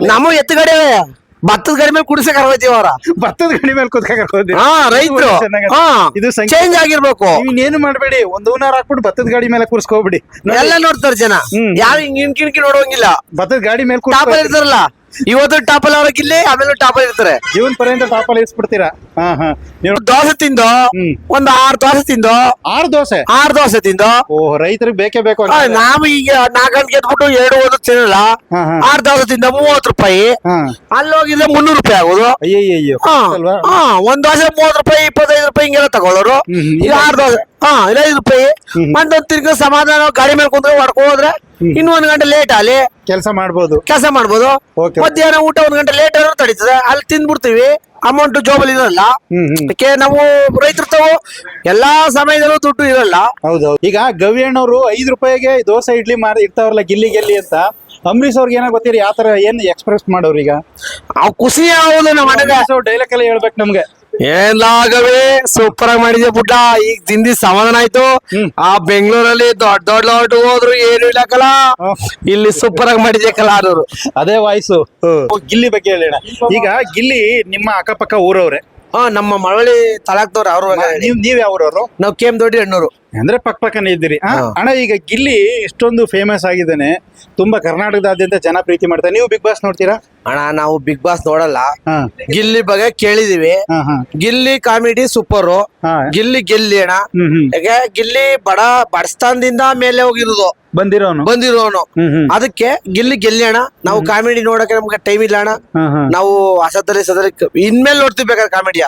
ನಮ್ಮ ಎತ್ತುಗಡೆ ಭತ್ತದ ಗಡಿ ಮೇಲೆ ಕುಡಿಸಕ್ ಹೋಗ್ತೀವಿ ಅವ್ರ. ಭತ್ತದ ಗಡಿ ಮೇಲೆ ಕೂತ್ಕೊಂಡು ಹಾ ರೈತರು. ಹಾ ಇದು ಚೇಂಜ್ ಆಗಿರ್ಬೇಕು. ಇನ್ನೇನು ಮಾಡಬೇಡಿ ಒಂದ್ ಹೂನಾರ ಹಾಕ್ಬಿಟ್ಟು ಭತ್ತದ ಗಾಡಿ ಮೇಲೆ ಕೂರ್ಸ್ಕೊಬಿಡಿ ಎಲ್ಲ ನೋಡ್ತಾರ ಜನ. ಯಾರು ಹಿಂಗ್ ಕಿಣಕಿ ನೋಡೋಂಗಿಲ್ಲ. ಭತ್ತದ ಗಾಡಿ ಮೇಲೆ ಇರ್ತಾರಲ್ಲ. ಇವತ್ತು ಟಾಪಲ್ ಅವ್ರ ಇಲ್ಲಿ ಆಮೇಲೆ ಟಾಪಲ್ ಇರ್ತಾರೆ. ಜೀವನ್ ಪರ್ಯಂತ ಟಾಪಲ್ ಇಸ್ಬಿಡ್ತೀರಾ? ಹಾ ಹಾ. ನೀವು ದೋಸೆ ತಿಂದು ಹ್ಮ್. ಒಂದ್ ಆರ್ ದೋಸೆ ತಿಂದು ಆರು ದೋಸೆ? ಆರ್ ದೋಸೆ ತಿಂದು. ಓ ರೈತರಿಗೆ ಬೇಕೇ ಬೇಕು ಆ, ಅಂತ ನಾವು ಈಗ ನಾಲ್ಕು ಗಂಟೆಗೆ ಎದ್ಬಿಟ್ಟು ಎರಡು ಒಂದು ತಿನ್ನಲ್ಲ. ಹಾ, ಹಾ. ಆರ್ ದೋಸೆ ತಿಂದ ಮೂವತ್ತು ರೂಪಾಯಿ. ಹಾ. ಅಲ್ಲಿ ಹೋಗಿದ್ರೆ ಮುನ್ನೂರು ರೂಪಾಯಿ ಆಗೋದು. ಅಯ್ಯಯ್ಯೋ ಹಾ ಅಲ್ವಾ? ಹಾ ಒಂದ್ ದೋಸೆ ಮೂವತ್ತು ರೂಪಾಯಿ ಇಪ್ಪತ್ತೈದು ರೂಪಾಯಿ ಹಿಂಗೆಲ್ಲ ತಗೊಳ್ಳೋರು. ಹ್ಮ್, ಹ್ಮ್. ಈಗ ಆರ್ ದೋಸೆ ಹಾ ಇಲ್ಲ ಐದು ರೂಪಾಯಿ. ಮತ್ತೊಂದ್ ತಿರ್ಗ ಸಮಾಧಾನ ಗಾಡಿ ಮೇಲೆ ಕುಂದ್ರೆ ಹೊಡ್ಕೊ ಹೋದ್ರೆ ಇನ್ನು ಒಂದ್ ಗಂಟೆ ಲೇಟ್ ಅಲ್ಲಿ ಕೆಲಸ ಮಾಡಬಹುದು ಕೆಲಸ ಮಾಡ್ಬೋದು. Okay. ಮಧ್ಯಾಹ್ನ ಊಟ ಒಂದ್ ಗಂಟೆ ಲೇಟ್ ಆದ್ರೂ ತಡೀತದೆ. ಅಲ್ಲಿ ತಿಂದ್ಬಿಡ್ತೀವಿ. ಅಮೌಂಟ್ ಜೋಬಲ್ಲಿ ಇರಲ್ಲ. ಹ್ಮ್ ಹ್ಮ್. ಅದಕ್ಕೆ ನಾವು ರೈತರು ತಾವು ಎಲ್ಲಾ ಸಮಯದಲ್ಲೂ ದುಡ್ಡು ಇರಲ್ಲ. ಹೌದೌದು. ಈಗ ಗವಿ ಅಣ್ಣವ್ರು ಐದು ರೂಪಾಯಿಗೆ ದೋಸೆ ಇಡ್ಲಿ ಮಾಡಿ ಇರ್ತಾವ್ರಲ್ಲ ಗಿಲ್ಲಿ ಗೆಲ್ಲಿ ಅಂತ. ಅಂಬರೀಶ್ ಅವ್ರಿಗೆ ಏನೋ ಗೊತ್ತಿರಿ ಯಾವ ತರ ಏನ್ ಎಕ್ಸ್ಪ್ರೆಸ್ ಮಾಡೋರು ಈಗ? ಅವ್ ಖುಷಿ ನಮ್ಮ ಮನೆಗೆ ಡೈಲಾಗ್ ಎಲ್ಲ ಹೇಳ್ಬೇಕು ನಮ್ಗೆ. ಏನಾಗವೆ ಸೂಪರ್ ಆಗಿ ಮಾಡಿದ್ಯಾ ಪುಟ್ಟ. ಈಗ ತಿಂದಿ ಸಮಾಧಾನ ಆಯ್ತು. ಆ ಬೆಂಗಳೂರಲ್ಲಿ ದೊಡ್ಡ ದೊಡ್ಡ ಲಾಟ್ ಹೋದ್ರು ಏನು ಇಲ್ಲಕಲ್ಲ ಹ್ಮ್. ಇಲ್ಲಿ ಸೂಪರ್ ಆಗಿ ಮಾಡಿದ್ಯಾ ಕಲ ಅನ್ನೋರು ಅದೇ ವಾಯ್ಸು. ಗಿಲ್ಲಿ ಬಗ್ಗೆ ಹೇಳೋಣ ಈಗ ಗಿಲ್ಲಿ ನಿಮ್ಮ ಅಕ್ಕಪಕ್ಕ ಊರವ್ರೆ. ಹಾ ನಮ್ಮ ಮಳವಳ್ಳಿ ತಲಾಕ್ದವ್ರು ಅವ್ರ ನೀವ್ ನೀವ್ ಯಾವ್ರವ್ರು ನಾವ್ ಕೇಮ್ ದೊಡ್ಡಿ ಅಣ್ಣವ್ರು ಅಂದ್ರೆ ಪಕ್ಕ ಪಕ್ಕನೇ ಇದ್ದೀರಿ. ಅಣ್ಣ ಈಗ ಗಿಲ್ಲಿ ಇಷ್ಟೊಂದು ಫೇಮಸ್ ಆಗಿದ್ದಾನೆ. ತುಂಬಾ ಕರ್ನಾಟಕದಾದ್ಯಂತ ಜನ ಪ್ರೀತಿ ಮಾಡ್ತಾರೆ ನೀವು ಬಿಗ್ ಬಾಸ್ ನೋಡ್ತೀರಾ? ಅಣ್ಣ ನಾವು ಬಿಗ್ ಬಾಸ್ ನೋಡಲ್ಲ. ಗಿಲ್ಲಿ ಬಗ್ಗೆ ಕೇಳಿದೀವಿ. Gilli comedy super. ಗಿಲ್ಲಿ ಗೆಲ್ಲಿ ಅಣ್ಣ. ಯಾಕೆ ಗಿಲ್ಲಿ ಬಡ ಬಡಸ್ತಾನದಿಂದ ಮೇಲೆ ಹೋಗಿರೋದು. ಬಂದಿರೋನು. ಬಂದಿರೋನು. ಅದಕ್ಕೆ ಗಿಲ್ಲಿ ಗೆಲ್ಲಿ ಅಣ್ಣ. ನಾವು ಕಾಮಿಡಿ ನೋಡಕ್ಕೆ ನಮ್ಗೆ ಟೈಮ್ ಇಲ್ಲ ಅಣ್ಣ. ನಾವು ಅಸತ್ತಲ್ಲಿ ಸದರಿ ಇನ್ಮೇಲೆ ನೋಡ್ತೀವಿ ಬೇಕಾದ್ರೆ ಕಾಮಿಡಿಯ.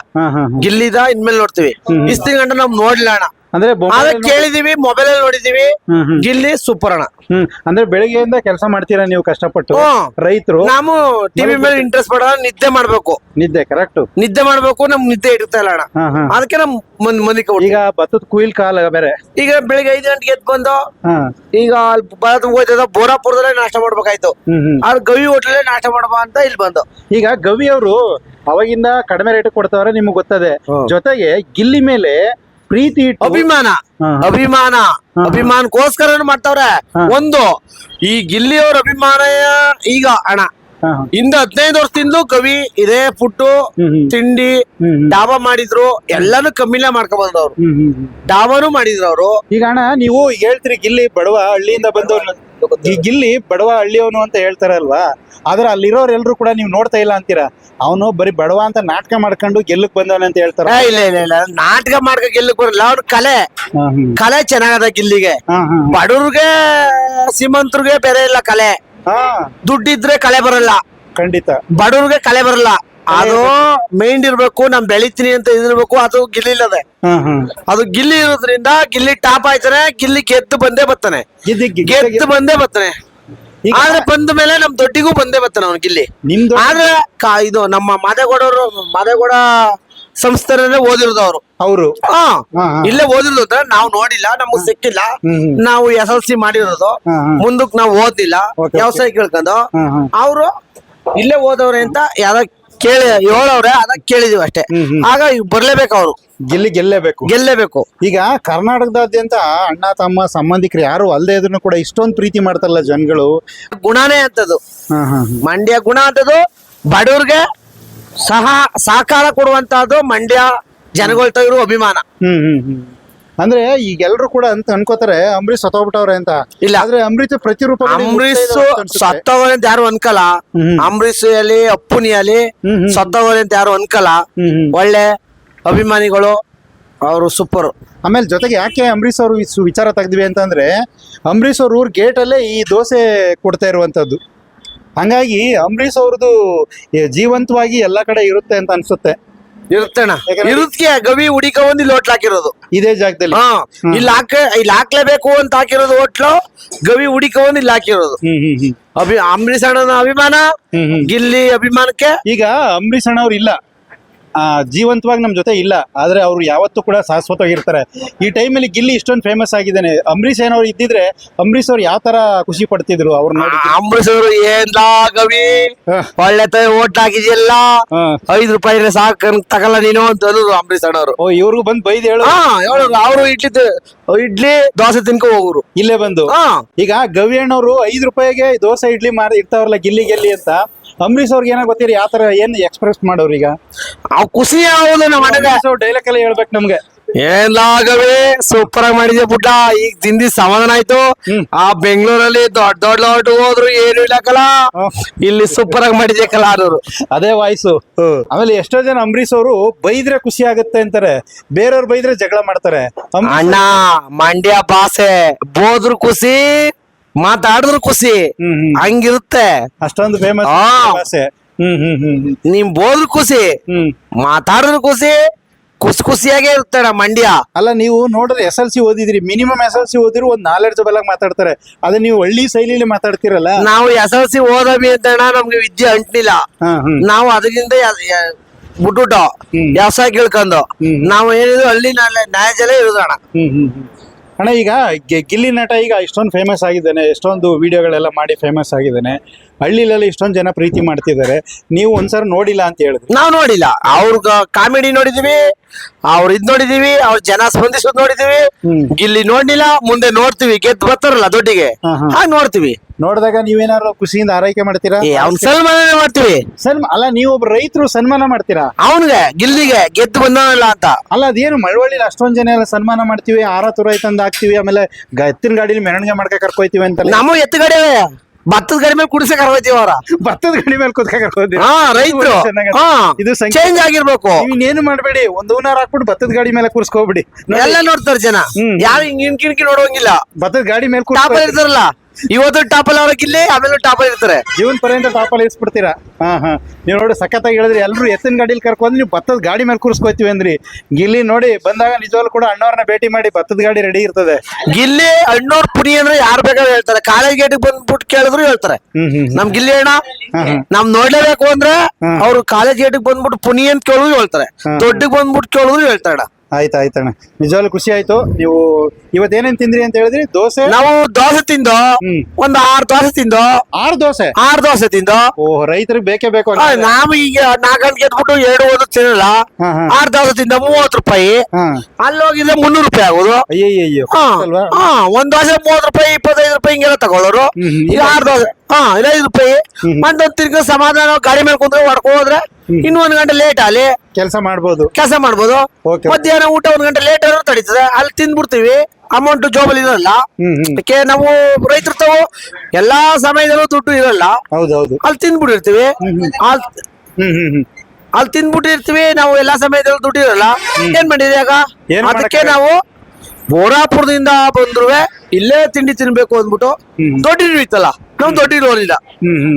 ಗಿಲ್ಲಿದ ಇನ್ಮೇಲೆ ನೋಡ್ತೀವಿ. ಇಷ್ಟಿನ ಗಂಟೆ ನಾವು ನೋಡ್ಲಿಲ್ಲ ಅಣ್ಣ. ಅಂದ್ರೆ ಕೇಳಿದೀವಿ ಮೊಬೈಲ್ ಅಲ್ಲಿ ನೋಡಿದೀವಿ. ಹ್ಮ್ ಹ್ಮ್. ಗಿಲ್ಲಿ ಸೂಪರ್ ಅಣ್ಣ ಹ್ಮ್ ಅಂದ್ರೆ ಬೆಳಿಗ್ಗೆಯಿಂದ ಕೆಲಸ ಮಾಡ್ತೀರಾ ನೀವು ಕಷ್ಟಪಟ್ಟು? ಹ್ಮ್. ರೈತರು? ನಾವು ಟಿವಿ ಮೇಲೆ ಇಂಟ್ರೆಸ್ಟ್ ಪಡೋಣ ನಿದ್ದೆ ಮಾಡ್ಬೇಕು. ನಿದ್ದೆ ಕರೆಕ್ಟ್ ನಿದ್ದೆ ಮಾಡ್ಬೇಕು ನಮ್ ನಿದ್ದೆ ಇಲ್ಲ ಅಣ್ಣ. ಹಾ ಹಾ. ಅದಕ್ಕೆ ನಮ್ ಮಂದ್ ಈಗ ಭತ್ತದ ಕುಯಿಲ್ ಕಾಲ ಬೇರೆ. ಈಗ ಬೆಳಿಗ್ಗೆ ಐದು ಗಂಟೆಗೆ ಎದ್ದು ಬಂದು ಹಾ. ಈಗ ಅಲ್ಲಿ ಭಾರತ ಹೋಯ್ತದ ಬೋರಾಪುರದಲ್ಲೇ ನಾಷ್ಟ ಮಾಡ್ಬೇಕಾಯ್ತು. ಹ್ಮ್ ಗವಿ ಹೋಟ್ಲಲ್ಲೇ ನಾಷ್ಟ ಮಾಡಬಾ ಅಂತ ಇಲ್ಲಿ ಬಂದು. ಈಗ ಗವಿ ಅವರು ಅವಾಗಿಂದ ಕಡಿಮೆ ರೇಟ್ ಕೊಡ್ತಾವ್ರೆ ನಿಮ್ಗೆ ಗೊತ್ತದೆ. ಜೊತೆಗೆ ಗಿಲ್ಲಿ ಮೇಲೆ ಪ್ರೀತಿ ಇಟ್ಟು ಅಭಿಮಾನ ಹಾ. ಅಭಿಮಾನ ಅಭಿಮಾನಕ್ಕೋಸ್ಕರ ಮಾಡ್ತಾವ್ರೆ ಒಂದು ಈ ಗಿಲ್ಲಿಯವ್ರ ಅಭಿಮಾನ ಈಗ ಹಣ ಹಾ, ಹಾ. ಇಂದ ಹದಿನೈದು ವರ್ಷದಿಂದ ಕವಿ ಇದೇ ಫುಟ್ಟು ಹ್ಮ್ ಹ್ಮ್. ತಿಂಡಿ ಹ್ಮ್ ಹ್ಮ್. ಡಾಬಾ ಮಾಡಿದ್ರು ಎಲ್ಲಾನು ಕಮ್ಮಿಲೇ ಮಾಡ್ಕೊಬಂದ್ರು ಬಂದವ್ರು ಹ್ಮ್ ಹ್ಮ್ ಹ್ಮ್. ಡಾಬಾನು ಮಾಡಿದ್ರು ಅವರು ಈಗ ಅಣ್ಣ ನೀವು ಹೇಳ್ತೀರಿ ಗಿಲ್ಲಿ ಬಡವ ಹಳ್ಳಿಯಿಂದ ಬಂದವನು ಈ ಗಿಲ್ಲಿ ಬಡವ ಹಳ್ಳಿಯವನು ಅಂತ ಹೇಳ್ತಾರಲ್ವಾ? ಆದ್ರೆ ಅಲ್ಲಿರೋರು ಎಲ್ರು ಕೂಡ ನೀವು ನೋಡ್ತಾ ಇಲ್ಲ ಅಂತೀರಾ? ಅವನು ಬರೀ ಬಡವ ಅಂತ ನಾಟಕ ಮಾಡ್ಕೊಂಡು ಗೆಲ್ಲಕ್ ಬಂದವನ ಅಂತ ಹೇಳ್ತಾರ. ಇಲ್ಲ ಇಲ್ಲ ಇಲ್ಲ. ನಾಟಕ ಮಾಡ್ಕ ಗೆಲ್ಲಕ್ ಬರಲ್ಲ. ಅವ್ರ ಕಲೆ. ಕಲೆ ಚೆನ್ನಾಗದ ಗಿಲ್ಲಿಗೆ. ಬಡವ್ರಿಗೆ ಶ್ರೀಮಂತರಿಗೆ ಬೇರೆ ಇಲ್ಲ ಕಲೆ. ದುಡ್ಡಿದ್ರೆ ಕಲೆ ಬರಲ್ಲ. ಖಂಡಿತ. ಬಡವ್ರಿಗೆ ಕಲೆ ಬರಲ್ಲ. ಅದು ಮೈಂಡ್ ಇರ್ಬೇಕು ನಾನ್ ಬೆಳಿತೀನಿ ಅಂತ ಇದಿರ್ಬೇಕು ಅದು ಗಿಲ್ಲಿ ಇಲ್ಲದೆ. ಅದು ಗಿಲ್ಲಿ ಇರೋದ್ರಿಂದ ಗಿಲ್ಲಿ ಟಾಪ್ ಆಯ್ತಾನೆ ಗಿಲ್ಲಿ ಗೆದ್ದು ಬಂದೇ ಬರ್ತಾನೆ. ಗಿದ್ದಿ ಬಂದೇ ಬರ್ತಾನೆ. ಆದ್ರೆ ಬಂದ ಮೇಲೆ ನಮ್ ದೊಡ್ಡಿಗೂ ಬಂದೇ ಬರ್ತಾನೆ ಅವ್ನ್ ಗಿಲ್ಲಿ. ಆದ್ರೆ ಇದು ನಮ್ಮ ಮಾದೇಗೌಡರು ಮಾದೇಗೌಡ ಸಂಸ್ಥೆ ಓದಿರೋದು ಅವರು. ಅವರು. ಇಲ್ಲೇ ಓದಿರೋದು ನಾವು ನೋಡಿಲ್ಲ ನಮಗ್ ಸಿಕ್ಕಿಲ್ಲ. ನಾವು ಎಸ್ ಎಲ್ ಸಿ ಮಾಡಿರೋದು. ಮುಂದಕ್ ನಾವು ಓದಿಲ್ಲ ವ್ಯವಸಾಯ ಕೇಳ್ಕೊಂಡು. ಅವರು ಇಲ್ಲೇ ಓದವ್ರೆ ಅಂತ ಯಾರ ಕೇಳಿ ಹೇಳವ್ರೆ ಅದಕ್ಕೆ ಕೇಳಿದೀವಿ ಅಷ್ಟೇ. ಆಗ ಬರ್ಲೇಬೇಕು ಅವರು. ಗೆಲ್ಲಿ ಗೆಲ್ಲೇಬೇಕು. ಗೆಲ್ಲೇಬೇಕು. ಈಗ ಕರ್ನಾಟಕದಾದ್ಯಂತ ಅಣ್ಣ ತಮ್ಮ ಸಂಬಂಧಿಕರು ಯಾರು ಅಲ್ಲದೆ ಇದ್ರು ಕೂಡ ಇಷ್ಟೊಂದು ಪ್ರೀತಿ ಮಾಡ್ತಾರಲ್ಲ ಜನಗಳು. ಗುಣನೇ ಅಂತದ್ದು. ಮಂಡ್ಯ ಗುಣ ಅಂತದ್ದು ಬಡವ್ರಿಗೆ ಸಹ ಸಹಕಾರ ಕೊಡುವಂತಹದ್ದು ಮಂಡ್ಯ ಜನಗಳ ಇರೋ ಅಭಿಮಾನ. ಹ್ಮ್ ಹ್ಮ್ ಹ್ಮ್. ಅಂದ್ರೆ ಈಗ ಎಲ್ರು ಕೂಡ ಅಂತ ಅನ್ಕೋತಾರೆ ಅಂಬರೀಶ್ ಸತ್ತೋಗ್ಬಿಟ್ಟವ್ರೆ ಅಂತ. ಇಲ್ಲ. ಆದ್ರೆ ಅಂಬರೀಶ್ ಪ್ರತಿರೂಪ ಅಂಬರೀಷ್ ಸತ್ತವರೆ ಅಂತ ಯಾರು ಅನ್ಕಲ್ಲ. ಹ್ಮ್. ಅಂಬರೀಷ್ ಅಲ್ಲಿ ಅಪ್ಪುನಿ ಅಲ್ಲಿ ಹ್ಮ್, ಹ್ಮ್. ಸತ್ತವರೆ ಅಂತ ಯಾರು ಅನ್ಕಲ್ಲ. ಒಳ್ಳೆ ಅಭಿಮಾನಿಗಳು ಅವರು ಸೂಪರ್. ಆಮೇಲೆ ಜೊತೆಗೆ ಯಾಕೆ ಅಂಬರೀಶ್ ಅವರು ವಿಚಾರ ತೆಗ್ದ್ವಿ ಅಂತಂದ್ರೆ ಅಂಬರೀಶ್ ಅವ್ರ ಊರ್ ಗೇಟ್ ಅಲ್ಲೇ ಈ ದೋಸೆ ಕೊಡ್ತಾ ಇರುವಂತದ್ದು ಹಂಗಾಗಿ ಅಂಬರೀಶ್ ಅವ್ರದ್ದು ಜೀವಂತವಾಗಿ ಎಲ್ಲಾ ಕಡೆ ಇರುತ್ತೆ ಅಂತ ಅನ್ಸುತ್ತೆ. ಇರುತ್ತಣ್ಣ. ಇರುತ್ತೆ ಗವಿ ಹುಡಿಕ ಒಂದು ಇಲ್ಲಿ ಹೋಟ್ಲ್ ಹಾಕಿರೋದು. ಇದೇ ಜಾಗದಲ್ಲಿ? ಹಾ ಇಲ್ಲಿ ಹಾಕ ಇಲ್ಲಿ ಹಾಕ್ಲೇಬೇಕು ಅಂತ ಹಾಕಿರೋದು ಹೋಟ್ಲು ಗವಿ ಹುಡಿಕ ಒಂದು ಇಲ್ಲಿ ಹಾಕಿರೋದು. ಅಭಿ ಅಂಬರೀಷ್ ಅಣ್ಣನ ಅಭಿಮಾನ ಗಿಲ್ಲಿ ಅಭಿಮಾನಕ್ಕೆ. ಈಗ ಅಂಬರೀಷ್ ಅಣ್ಣವ್ರು ಇಲ್ಲ. ಆ, ಜೀವಂತವಾಗಿ ನಮ್ಮ ಜೊತೆ ಇಲ್ಲ. ಆದ್ರೆ ಅವ್ರು ಯಾವತ್ತೂ ಕೂಡ ಶಾಶ್ವತವಾಗಿರ್ತಾರೆ. ಈ ಟೈಮಲ್ಲಿ ಗಿಲ್ಲಿ ಇಷ್ಟೊಂದು ಫೇಮಸ್ ಆಗಿದ್ದಾನೆ. ಅಂಬರೀಷ್ ಏನವ್ರು ಇದ್ದಿದ್ರೆ ಅಂಬರೀಷ್ ಅವ್ರು ಯಾವ ತರ ಖುಷಿ ಪಡ್ತಿದ್ರು ಅವ್ರು ಅಂಬರೀಶ್ ಅಂಬರೀಷ್ ಅವರು ಏನ್ಲಾ ಗವಿ ಹ. ಒಳ್ಳೆ ತಾಯಿ ಹೋಟ್ಲ್ ಹಾಕಿದ್ಯಲ್ಲ. ಐದು ರೂಪಾಯಿ ಸಾಕು ತಗಲ್ಲ ನೀನು ಅಂತ ಅನ್ನೋದು ಅಂಬರೀಷ್ ಅಣ್ಣವರು. ಓ ಇವ್ರಿಗೂ ಬಂದು ಬೈದ್ ಹೇಳು. ಅವರು ಇಡ್ಲಿ ಇಡ್ಲಿ ದೋಸೆ ತಿನ್ಕೊ ಹೋಗೋರು ಇಲ್ಲೇ ಬಂದು. ಈಗ ಗವಿ ಅಣ್ಣವ್ರು ಐದು ರೂಪಾಯಿಗೆ ದೋಸೆ ಇಡ್ಲಿ ಮಾಡಿ ಇರ್ತಾವ್ರಲ್ಲ ಗಿಲ್ಲಿ ಗೆಲ್ಲಿ ಅಂತ. ಅಂಬರೀಶ್ ಅವ್ರಿಗೆ ಏನೋ ಗೊತ್ತಿರಿ ಯಾವ ತರ ಏನ್ ಎಕ್ಸ್ಪ್ರೆಸ್ ಮಾಡೋರು ಈಗ? ಅವ್ ಖುಷಿ ಆಗೋದು ನಮ್ಮ ಮನೆಗೆ ಡೈಲಾಗ್ ಎಲ್ಲ ಹೇಳ್ಬೇಕು ನಮ್ಗೆ. ಏನಾಗವೆ ಸೂಪರ್ ಆಗಿ ಮಾಡಿದ್ಯ ಪುಟ್ಟ? ಈಗ ತಿಂದಿ ಸಮಾಧಾನ ಆಯ್ತು. ಆ ಬೆಂಗಳೂರಲ್ಲಿ ದೊಡ್ಡ ದೊಡ್ಡ ಲಾಟ್ ಹೋದ್ರು ಏನು ಇಲ್ಲಕಲ್ಲ. ಇಲ್ಲಿ ಸೂಪರ್ ಆಗಿ ಮಾಡಿದ್ಯ ಕಲಾರರು ಅದೇ ವಾಯ್ಸು. ಆಮೇಲೆ ಎಷ್ಟೋ ಜನ ಅಂಬರೀಶ್ ಅವರು ಬೈದ್ರೆ ಖುಷಿ ಆಗುತ್ತೆ ಅಂತಾರೆ. ಬೇರೆಯವ್ರು ಬೈದ್ರೆ ಜಗಳ ಮಾಡ್ತಾರೆ. ಅಣ್ಣ ಮಂಡ್ಯ ಭಾಷೆ ಬೋದ್ರು ಖುಷಿ. ಮಾತಾಡಿದ್ರು ಖುಷಿ. ಹಂಗಿರುತ್ತೆ. ಅಷ್ಟೊಂದು ಫೇಮಸ್. ಭಾಷೆ ಹ್ಮ್ ಹ್ಮ್ ಬೋದ್ರು ಖುಷಿ ಹ್ಮ್. ಮಾತಾಡಿದ್ರು ಖುಷಿ ಖುಷಿ ಖುಷಿಯಾಗೇ ಇರುತ್ತೆ ಮಂಡ್ಯ. ಅಲ್ಲ ನೀವು ನೋಡಿದ್ರೆ ಎಸ್ ಎಲ್ ಸಿ ಓದಿದ್ರಿ. ಮಿನಿಮಮ್ ಎಸ್ ಎಲ್ ಸಿ ಓದಿದ್ರು ಒಂದ್ ನಾಲೆಡ್ಜಬಲ್ ಆಗಿ ಮಾತಾಡ್ತಾರೆ. ಅದೇ ನೀವು ಹಳ್ಳಿ ಶೈಲಿಲಿ ಮಾತಾಡ್ತಿರಲ್ಲ? ನಾವು ಎಸ್ ಎಲ್ ಸಿ ಓದಮಿ ಅಂತ ಅಣ್ಣ ನಮ್ಗೆ ವಿದ್ಯೆ ಅಂಟ್ಲಿಲ್ಲ. ನಾವು ಅದರಿಂದ ಬಿಟ್ಬಿಟ್ಟು. ವ್ಯವಸಾಯ ಕೇಳ್ಕೊಂಡು. ನಾವು ಏನಿದ್ರು ಹಳ್ಳಿ ನಾಲೆ ಜಲ ಇರೋದು ಅಣ್ಣ ಈಗ ಗಿಲ್ಲಿ ನಟ ಈಗ ಇಷ್ಟೊಂದು ಫೇಮಸ್ ಆಗಿದ್ದಾನೆ ಎಷ್ಟೊಂದು ವಿಡಿಯೋಗಳೆಲ್ಲ ಮಾಡಿ ಫೇಮಸ್ ಆಗಿದ್ದಾನೆ. ಹಳ್ಳಿಲೆಲ್ಲ ಇಷ್ಟೊಂದು ಜನ ಪ್ರೀತಿ ಮಾಡ್ತಿದ್ದಾರೆ. ನೀವು ಒಂದ್ಸಲ ನೋಡಿಲ್ಲ ಅಂತ ಹೇಳಿದ್ರಿ. ನಾವು ನೋಡಿಲ್ಲ. ಅವ್ರ ಕಾಮಿಡಿ ನೋಡಿದೀವಿ ಅವ್ರ ಇದ್ ನೋಡಿದೀವಿ ಅವ್ರ ಜನ ಸ್ಪಂದಿಸೋದ್ ನೋಡಿದೀವಿ. ಗಿಲ್ಲಿ ನೋಡ್ಲಿಲ್ಲ ಮುಂದೆ ನೋಡ್ತೀವಿ ಗೆದ್ದು ಬರ್ತಾರಲ್ಲ ದೊಡ್ಡಿಗೆ. ಹಾಗೆ ನೋಡ್ತೀವಿ. ನೋಡಿದಾಗ ನೀವೇನಾದ್ರು ಖುಷಿಯಿಂದ ಆರೈಕೆ ಮಾಡ್ತೀರಾ? ಅವ್ನ್ ಸನ್ಮಾನ ಮಾಡ್ತೀವಿ. ಸನ್ಮ ಅಲ್ಲ ನೀವು ಒಬ್ಬ ರೈತರು ಸನ್ಮಾನ ಮಾಡ್ತೀರಾ? ಅವನಿಗೆ ಗಿಲ್ಲಿಗೆ ಗೆದ್ದು ಬಂದವನಲ್ಲ ಅಂತ. ಅಲ್ಲ ಅದೇನು ಮಳವಳ್ಳಿಲಿ ಅಷ್ಟೊಂದ್ ಜನ ಎಲ್ಲ ಸನ್ಮಾನ ಮಾಡ್ತೀವಿ ಆರ ತುರೈ ತಂದು ಹಾಕ್ತಿವಿ ಆಮೇಲೆ ಗ- ಎತ್ತಿನ ಗಾಡಿಲಿ ಮೆರವಣಿಗೆ ಮಾಡ್ಕ ಕರ್ಕೊಯ್ತೀವಿ ಅಂತ ನಮ್ಮ ಎತ್ತುಗಡೆ ಭತ್ತದ ಗಡಿ ಮೇಲೆ ಕುಡಿಸಕ್ ಕರ್ಕೋತೀವಿ ಅವ್ರ. ಭತ್ತದ ಗಾಡಿ ಮೇಲೆ ಕುತ್ಕ ಹಾ ರೈತರು. ಹಾ ಇದು ಸಂಖ್ಯೆ ಚೇಂಜ್ ಆಗಿರ್ಬೇಕು. ನೀವೇನು ಮಾಡಬೇಡಿ ಒಂದು ಹೂನಾರ ಹಾಕ್ಬಿಟ್ಟು ಭತ್ತದ ಗಾಡಿ ಮೇಲೆ ಕುರ್ಸ್ಕೋಬಿಡಿ ಎಲ್ಲ ನೋಡ್ತಾರೆ ಜನ. ಹ್ಮ್. ಯಾರು ಹಿಂಗ್ ಹಿಂಗ್ ಕಿಣಕಿ ನೋಡೋಂಗಿಲ್ಲ. ಭತ್ತದ ಗಾಡಿ ಮೇಲೆ ಕೂರ್ಸ್ಕೊ ಇರ್ತಾರಲ್ಲ. ಇವತ್ತು ಟಾಪಲ್ ಅವ್ರಕ್ಕೆ ಗಿಲ್ಲಿ ಆಮೇಲೆ ಟಾಪಲ್ ಇರ್ತಾರೆ. ಜೀವನ್ ಪರ್ಯಂತ ಅಲ್ಲಿ ಇಸ್ಬಿಡ್ತೀರಾ ಹಾ ಹಾ. ನೀವು ನೋಡಿ ಸಖತ್ತಾಗಿ ಹೇಳಿದ್ರಿ ಎಲ್ಲರೂ ಎತ್ತಿನ ಗಾಡಿಲಿ ಕರ್ಕೊಂಡ್ ನೀವು ಭತ್ತದ ಗಾಡಿ ಮೇಲೆ ಕೂರಿಸ್ಕೋತೀವಿ ಅಂದ್ರಿ. ಗಿಲ್ಲಿ ನೋಡಿ ಬಂದಾಗ ನಿಜವಾಗ್ಲೂ ಕೂಡ ಅಣ್ಣವ್ರನ್ನ ಭೇಟಿ ಮಾಡಿ ಭತ್ತದ ಗಾಡಿ ರೆಡಿ ಇರ್ತದೆ. ಗಿಲ್ಲಿ ಅಣ್ಣೋರ್ ಪುನಿ ಅಂದ್ರೆ ಯಾರು ಬೇಕಾದ್ರೂ ಹೇಳ್ತಾರೆ. ಕಾಲೇಜ್ ಗೇಟಿಗೆ ಬಂದ್ಬಿಟ್ಟು ಕೇಳಿದ್ರು ಹೇಳ್ತಾರೆ. ಹ್ಮ್ ಹ್ಮ್ ನಮ್ ಗಿಲ್ಲಿ ಅಣ್ಣ. ನಮ್ ನೋಡ್ಲೇಬೇಕು ಅಂದ್ರೆ. ಅವ್ರು ಕಾಲೇಜ್ ಗೇಟಿಗೆ ಬಂದ್ಬಿಟ್ಟು ಪುನಿ ಅಂತ ಕೇಳಿದ್ರು ಹೇಳ್ತಾರೆ. ದೊಡ್ಡಗ್ ಬಂದ್ಬಿಟ್ಟು ಕೇಳಿದ್ರು ಹೇಳ್ತಾರೆ ಆಯ್ತು ಆಯ್ತಣ್ಣ ನಿಜವಾಗ್ಲೂ ಖುಷಿ ಆಯ್ತು. ನೀವು ಇವತ್ತು ಏನೇನ್ ತಿಂದ್ರಿ ಅಂತ ಹೇಳಿದ್ರಿ? ದೋಸೆ? ನಾವು ದೋಸೆ ತಿಂದು ಒಂದು ಒಂದ್ ಆರ್ ದೋಸೆ ತಿಂದು ಆರು ದೋಸೆ? ಆರ್ ದೋಸೆ ತಿಂದು. ಓ ರೈತರಿಗೆ ಬೇಕೇ ಬೇಕು ಆ, ನಾವು ಈಗ ನಾಲ್ಕು ಗಂಟೆಗೆ ಎದ್ಬಿಟ್ಟು ಎರಡು ಒಂದು ತಿನ್ನಲ್ಲ. ಹಾ, ಹಾ. ಆರ್ ದೋಸೆ ತಿಂದ ಮೂವತ್ತು ರೂಪಾಯಿ. ಹಾ. ಅಲ್ಲಿ ಹೋಗಿದ್ರೆ ಮುನ್ನೂರು ರೂಪಾಯಿ ಆಗೋದು. ಅಯ್ಯಯ್ಯೋ ಹಾ ಅಲ್ವಾ? ಹಾ ಒಂದ್ ದೋಸೆ ಮೂವತ್ತು ರೂಪಾಯಿ ಇಪ್ಪತ್ತೈದು ರೂಪಾಯಿ ಹಿಂಗೆಲ್ಲ ತಗೊಳ್ಳೋರು. ಹ್ಮ್, ಹ್ಮ್. ಈಗ ಆರು ದೋಸೆ ಹಾ ಇಲ್ಲ ಐದು ರೂಪಾಯಿ ತಿರ್ಗಿ ಸಮಾಧಾನ ಗಾಡಿ ಮೇಲೆ ಕುಂದ್ರೆ ಹೊಡ್ಕೊ ಹೋದ್ರೆ ಇನ್ನು ಒಂದ್ ಗಂಟೆ ಲೇಟ್ ಅಲ್ಲಿ ಕೆಲಸ ಮಾಡ್ಬೋದು. ಕೆಲಸ ಮಾಡ್ಬೋದು. Okay. ಮಧ್ಯಾಹ್ನ ಊಟ ಒಂದ್ ಗಂಟೆ ಲೇಟ್ ಆದ್ರೂ ತಡೀತದೆ. ಅಲ್ಲಿ ತಿಂದ್ಬಿಡ್ತೀವಿ. ಅಮೌಂಟ್ ಜೋಬಲ್ಲಿ ಇರಲ್ಲ. ಹ್ಮ್ ಹ್ಮ್. ಅದಕ್ಕೆ ನಾವು ರೈತರು ತಾವು ಎಲ್ಲಾ ಸಮಯದಲ್ಲೂ ದುಡ್ಡು ಇರಲ್ಲ. ಹೌದೌದು. ಅಲ್ಲಿ ತಿಂದ್ಬಿಟ್ಟಿರ್ತೀವಿ. ಅಲ್ಲಿ ಹ್ಮ್. ಹ್ಮ್ ಹ್ಮ್ ಅಲ್ಲಿ ತಿಂದ್ಬಿಟ್ಟಿರ್ತೀವಿ. ನಾವು ಎಲ್ಲಾ ಸಮಯದಲ್ಲೂ ದುಡ್ಡು ಇರಲ್ಲ. ಏನ್ ಮಾಡಿದ್ಯಾಗ ಅದಕ್ಕೆ. ನಾವು ಬೋರಾಪುರದಿಂದ ಬಂದ್ರುವೆ ಇಲ್ಲೇ ತಿಂಡಿ ತಿನ್ಬೇಕು ಅಂದ್ಬಿಟ್ಟು ಹ್ಮ್. ದೊಡ್ಡ ಇತ್ತಲ್ಲ. ನಾವು ದೊಡ್ಡ ಹೋಗ್ಲಿಲ್ಲ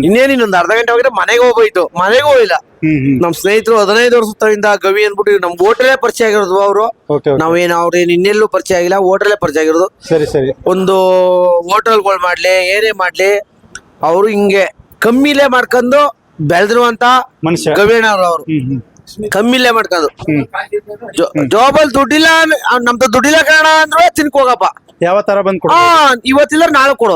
ಇನ್ನೇನು ಇನ್ನೊಂದು ಅರ್ಧ ಗಂಟೆ ಹೋಗಿದ್ರೆ ಮನೆಗೆ ಹೋಗೋಯ್ತು ಮನೆಗೆ ಹೋಗಿಲ್ಲ ನಮ್ ಸ್ನೇಹಿತರು ಹದಿನೈದು ವರ್ಷ ಸುತ್ತದಿಂದ ಗವಿ ಅಂದ್ಬಿಟ್ಟು ನಮ್ ಹೋಟೆಲೇ ಪರಿಚಯ ಆಗಿರೋದು ಅವರು. ನಾವೇನು ಅವ್ರೇನು ಇನ್ನೆಲ್ಲೂ ಪರಿಚಯ ಆಗಿಲ್ಲ ಹೋಟೆಲೇ ಪರಿಚಯ ಆಗಿರೋದು. ಸರಿ ಸರಿ. ಒಂದು ಹೋಟೆಲ್ಗಳು ಮಾಡ್ಲಿ ಏನೇ ಮಾಡ್ಲಿ ಅವರು ಹಿಂಗೆ ಕಮ್ಮಿಲೇ ಮಾಡ್ಕೊಂಡು ಬೆಳೆದಿರುವಂತ ಮನುಷ್ಯ. ಗವಿಯಣ್ಣವ್ರು ಅವರು. ಕಮ್ಮಿಲೇ ಮಾಡ್ಕೊಂಡು ಜಾಬಲ್ ದುಡ್ಡಿಲ್ಲ ನಮ್ದು ದುಡ್ಡಿಲ್ಲ ಕಾರಣ ಅಂದ್ರೆ ತಿನ್ಕೋಗಪ್ಪ ಯಾವ ತರ ಬಂದ್ ಇವತ್ತಿಲ್ಲ ನಾಳೆ ಕೊಡು.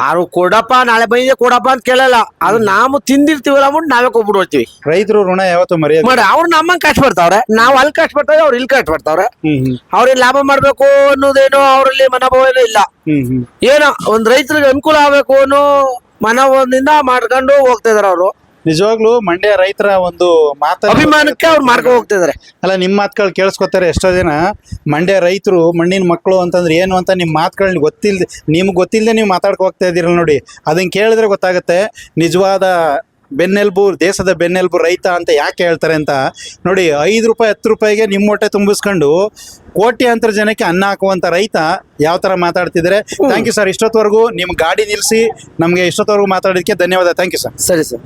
ಯಾರು ಕೊಡಪ್ಪ ನಾಳೆ ಬಂದಿದೆ ಕೊಡಪ್ಪ ಅಂತ ಕೇಳಲ್ಲ. ಅದು ನಾವು ತಿಂದಿರ್ತೀವಲ್ಲ ಅಂದ್ಬಿಟ್ಟು ನಾವೇ ಕೊಟ್ಬಿಟ್ಟು ಹೋಗ್ತೀವಿ. ರೈತರು ಋಣ ಯಾವತ್ತು ಮರ್ಯಾದೆ ಮಾಡಿ ಅವ್ರು ನಮ್ಮಂಗ್ ಕಷ್ಟ ಬರ್ತಾವ್ರೆ. ನಾವ್ ಅಲ್ಲಿ ಕಷ್ಟ ಬರ್ತಾವ್ರೆ ಅವ್ರು ಇಲ್ಲಿ ಕಷ್ಟ ಹ್ಮ್ ಅವ್ರಿಗೆ ಲಾಭ ಮಾಡ್ಬೇಕು ಅನ್ನೋದೇನೋ ಅವರಲ್ಲಿ ಮನೋಭಾವ ಏನೂ ಇಲ್ಲ ಏನೋ ಒಂದ್ ರೈತರಿಗೆ ಅನುಕೂಲ ಆಗ್ಬೇಕು ಅನ್ನೋ ಮನೋಭಾವದಿಂದ ಮಾಡ್ಕೊಂಡು ಹೋಗ್ತಾ ಇದಾರೆ ಅವರು. ನಿಜವಾಗ್ಲೂ ಮಂಡ್ಯ ರೈತರ ಒಂದು ಮಾತ ಅಭಿಮಾನಕ್ಕೆ ಅವ್ರು ಮಾರ್ಗ ಹೋಗ್ತಾ ಇದಾರೆ ಅಲ್ಲ ನಿಮ್ ಮಾತುಗಳು ಕೇಳಿಸ್ಕೊತಾರೆ ಎಷ್ಟೋ ಜನ. ಮಂಡ್ಯ ರೈತರು ಮಣ್ಣಿನ ಮಕ್ಕಳು ಅಂತಂದ್ರೆ ಏನು ಅಂತ ನಿಮ್ ಮಾತುಗಳನ್ನ ಗೊತ್ತಿಲ್ದೆ ನಿಮ್ಗೆ ಗೊತ್ತಿಲ್ಲದೆ ನೀವು ಮಾತಾಡ್ಕೊ ಹೋಗ್ತಾ ಇದ್ದೀರಲ್ಲ ನೋಡಿ. ಅದನ್ನ ಕೇಳಿದ್ರೆ ಗೊತ್ತಾಗುತ್ತೆ. ನಿಜವಾದ ಬೆನ್ನೆಲುಬು ದೇಶದ ಬೆನ್ನೆಲುಬು ರೈತ ಅಂತ ಯಾಕೆ ಹೇಳ್ತಾರೆ ಅಂತ ನೋಡಿ ಐದು ರೂಪಾಯಿ ಹತ್ತು ರೂಪಾಯಿಗೆ ನಿಮ್ಮ ಹೊಟ್ಟೆ ತುಂಬಿಸ್ಕೊಂಡು ಕೋಟ್ಯಾಂತರ ಜನಕ್ಕೆ ಅನ್ನ ಹಾಕುವಂತ ರೈತ ಯಾವ ತರ ಮಾತಾಡ್ತಿದ್ದಾರೆ? ಥ್ಯಾಂಕ್ ಯು ಸರ್ ಇಷ್ಟೊತ್ತವರೆಗೂ ನಿಮ್ ಗಾಡಿ ನಿಲ್ಲಿಸಿ ನಮಗೆ ಇಷ್ಟೊತ್ತವರೆಗೂ ಮಾತಾಡೋದಕ್ಕೆ ಧನ್ಯವಾದ. ಥ್ಯಾಂಕ್ ಯು ಸರ್ ಸರಿ ಸರ್.